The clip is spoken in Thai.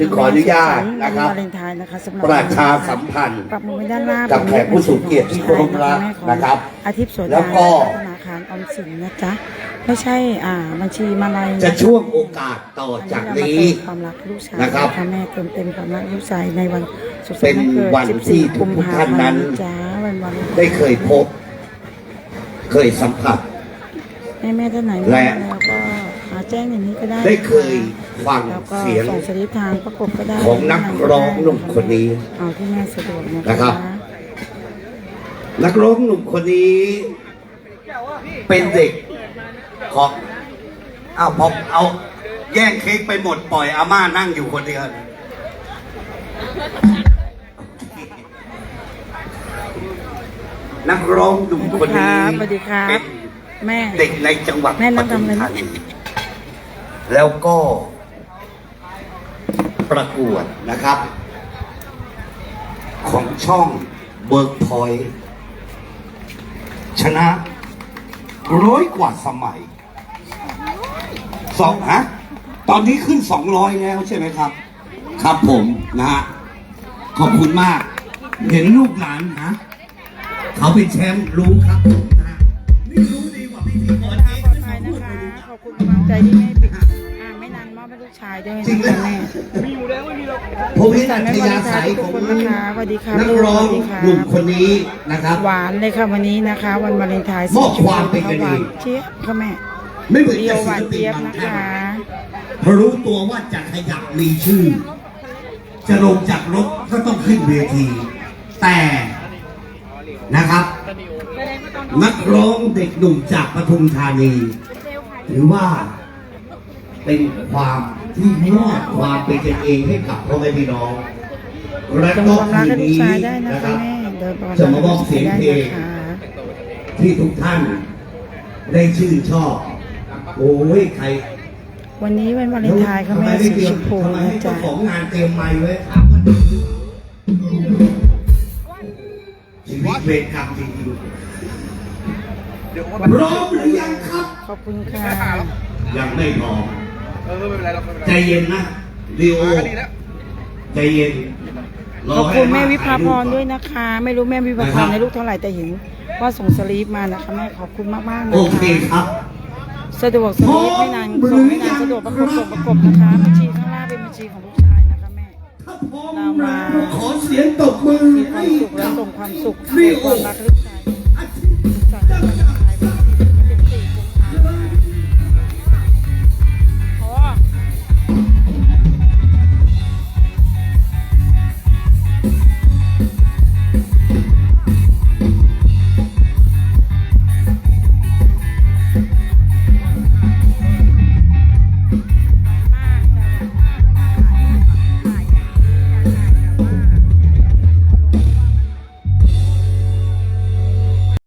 จึงขออนุญาตนะครับวาเลนไทน์นะคะสำหรับประชาสัมพันธ์ปรับมือไว้ด้านล่างกับแขกผู้สูงเกียรติที่เคารพรักนะครับ อาทิตย์โสดาแล้วก็ธนาคารออมสินนะจ๊ะไม่ใช่อ่าบัญชีมาลัยจะช่วงโอกาสต่อจากนี้ความรักลูกชายนะครับแม่เติมเต็มความรักลูกชายในวันสุดเป็นวันที่ทุกท่านนั้นจ้าวันวันได้เคยพบ เคยสัมผัสแม่แม่ท่านไหนและมาแล้วก็หาแจ้งอย่างนี้ก็ได้ได้เคย ฟังแล้วก็เสียงส่งสลิปทางประกบก็ได้ของนักร้องหนุ่มคนนี้ เอาที่แม่สะดวกนะนะครัคะบนักร้องหนุ่มคนนี้ เป็นเด็กของอ้าวผมเอา แย่งเค้กไปหมดปล่อยอาม่านั่งอยู่คนเดียวนักร้องหนุ่มคนนี้สวัสดีครับ เป็น แม่ เด็กในจังหวัดแม่ปนั่งทุมทำอะไรนะ ธานีแล้วก็ ประกวดนะครับ ของช่องเบิร์กพอยชนะร้อยกว่าสมัยสองฮะตอนนี้ขึ้นสองร้อยแล้วใช่ไหมครับ ครับผมนะฮะขอบคุณมาก เห็นลูกหลานนะ เขาเป็นแชมป์รู้ครับ ชายด้วยจริงนะไหมคะแม่ผมเห็นแต่อัแม่ธวาเลยานไทศัยน์ทุขกองคนนะคะสวัสดีค่ะนักลูกร้องสวัสดีค่ะหนุ่มคนนี้นะครับ หวานเลยค่ะวันนี้นะคะ วันวาเลนไทน์มอบความเป็นกันหเองวานเจี๊ยบค่ะแม่ไม่เหมือนเดียกับวหศิวานลปินเจี๊ยบบางนะท่าคะนพอรู้ตัวว่าจะขยับมีชื่อ จะลงจากรถก็ต้องขึ้นเวที แต่นะครับ นักร้องเด็กหนุ่มจากปทุมธานีถือว่าเป็นความ ที่มอบความเป็นกันเองให้กับพ่อแม่พี่น้องและส่งก็ความรักคืให้นลูกนี้ชายได้นะนะคคะรับแม่เดินบอลจะมามอบเสียงเพลงได้นะคะที่ทุกท่านได้ชื่นชอบ โอ้ยใคร วันนี้วันวาเลนไทน์ค่ะทำไมแม่ไม่สีเตรียชมมพูทำไมนะให้เจ้าจ๊ะของงานเตรียมไม้ไว้ถามว่าดีหรือเปล่าชีวิตเวรกรรมจริงๆพร้อมหรือยังครับ ขอบคุณค่ะยังไม่พร้อมเออไม่เป็นไรเราไม่เป็นไรใจเย็นนะลีโอมาก็ดีแล้วใจเย็นรขอบให้คุณแม่าวิภาพรถ่ด้วยนะคะ ไม่รู้แม่วิภาพนะครับรในลูกเท่าไหร่แต่เห็นว่าส่งสลีปมานะคะแม่ขอบคุณมากมากๆนะโอเคคะครับ สะดวกสลีปไม่นานพร้อมส่งไม่นานหรือยังสะดวกประกบส่งประกบนะคะบัญชีข้างล่างเป็นบัญชีของลูกชายนะคะแม่ ถ้าพร้อมเรามาแล้วขอเสียงตบมือมีควาให้มสุขและกับส่งความสุขลีให้โอความรักให้ลูกชาย